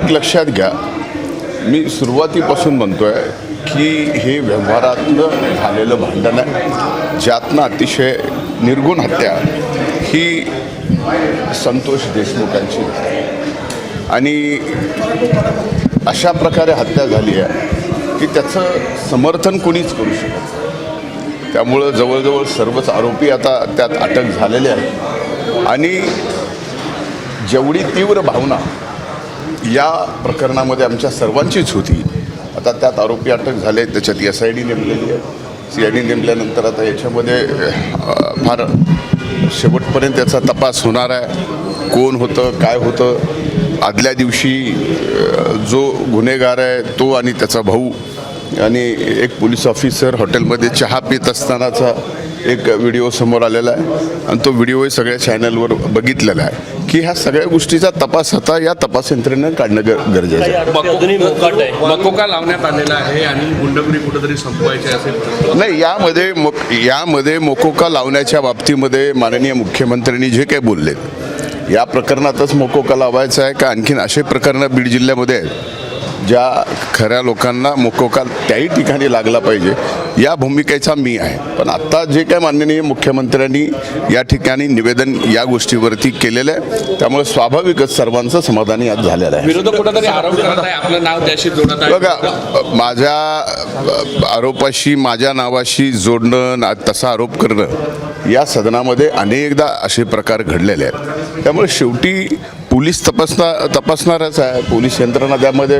एक लक्षात घ्या. मी सुरुवातीपासून आहे की हे व्यवहारातनं झालेलं भांडण आहे. ज्यातनं अतिशय निर्गुण हत्या ही संतोष देशमुखांची. आणि अशा प्रकारे हत्या झाली आहे की त्याचं समर्थन कोणीच करू शकत त्यामुळं जवळजवळ सर्वच आरोपी आता त्यात अटक झालेले आहेत. आणि जेवढी तीव्र भावना या प्रकरणामध्ये आमच्या सर्वांचीच होती. आता त्यात आरोपी अटक झाले त्याच्यात एस आय डी नेमलेली आहे. सी आय डी नेमल्यानंतर आता याच्यामध्ये फार शेवटपर्यंत त्याचा तपास होणार आहे. कोण होतं काय होतं? आदल्या दिवशी जो गुन्हेगार आहे तो आणि त्याचा भाऊ आणि एक पोलीस ऑफिसर हॉटेलमध्ये चहा पित असतानाचा एक व्हिडिओ समोर आलेला आहे. आणि तो व्हिडिओही सगळ्या चॅनलवर बघितलेला आहे. की ह्या सगळ्या गोष्टीचा तपास आता या तपास यंत्रणेनं काढणं गरजेचं आहे. मकोका लावण्यात आलेला आहे आणि गुंडगिरी कुठेतरी संपवायची असेल नाही यामध्ये मोक यामध्ये मोकोका लावण्याच्या बाबतीमध्ये माननीय मुख्यमंत्र्यांनी जे काही बोलले या प्रकरणातच मोकोका लावायचा आहे का? आणखीन असे प्रकरणं बीड जिल्ह्यामध्ये आहेत. ज्या खऱ्या लोकांना मोकोका त्याही ठिकाणी लागला पाहिजे या भूमिकेचा मी आहे. पण आत्ता जे काय माननीय मुख्यमंत्र्यांनी या ठिकाणी निवेदन या गोष्टीवरती केलेलं आहे त्यामुळे स्वाभाविकच सर्वांचं समाधानी आज झालेलं आहे. विरोधक कुठेतरी आरोप करत आहे आपलं नाव त्याशी जोडत आहे. बघा माझ्या आरोपाशी माझ्या नावाशी जोडणं ना तसा आरोप करणं या सदनामध्ये अनेकदा असे प्रकार घडलेले आहेत. त्यामुळे शेवटी पोलीस तपासना तपासणारच आहे. पोलीस यंत्रणा त्यामध्ये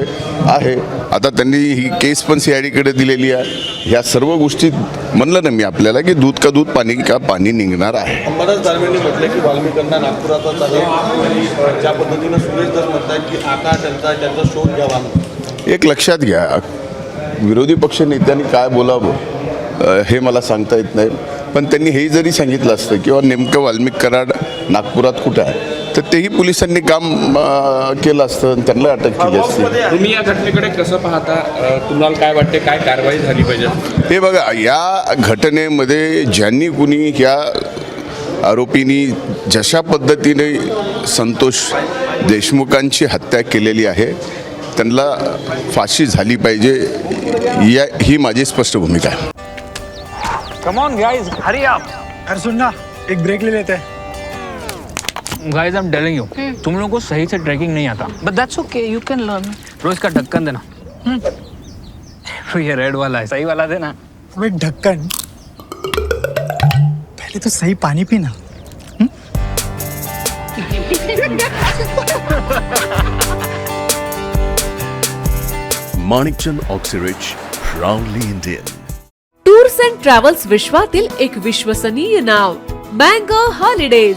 आहे. आता त्यांनी ही केस पण सी आय डीकडे दिलेली आहे. ह्या सर्व गोष्टी म्हणलं ना मी आपल्याला की दूध का दूध पाणी का पाणी निघणार आहे. अंबादास दानवेंनी म्हटलं की वाल्मिकांना नागपुरातच आहे. ज्या पद्धतीनं सुरेश दस म्हणतात की आता त्यांचा त्यांचा शोध घ्यावा एक लक्षात घ्या. विरोधी पक्ष नेत्यांनी काय बोलावं हे मला सांगता येत नाही. पण त्यांनी हे जरी सांगितलं असतं किंवा नेमकं वाल्मिक कराड नागपुरात कुठं आहे तर तेही पोलिसांनी काम केलं असतं आणि त्यांना अटक केली असती. तुम्ही या घटनेकडे कसं पाहता? तुम्हाला काय वाटते काय कारवाई झाली पाहिजे? हे बघा या घटनेमध्ये ज्यांनी कुणी या आरोपींनी जशा पद्धतीने संतोष देशमुखांची हत्या केलेली आहे त्यांना फाशी झाली पाहिजे या ही माझी स्पष्ट भूमिका आहे. Come on guys hurry up अरे सुन ना एक ब्रेक ले लेते. हैं guys I am telling you तुम लोगों को सही से ट्रैकिंग नहीं आता। But that's okay, you can learn. रोज का ढक्कन देना। तो ये रेड वाला है सही वाला देना। एक ढक्कन। पहले तो सही पानी पीना। Manikchand Oxyrich, proudly Indian. Tours and travels विश्वातील एक विश्वसनीय नाव मँगो हॉलिडेज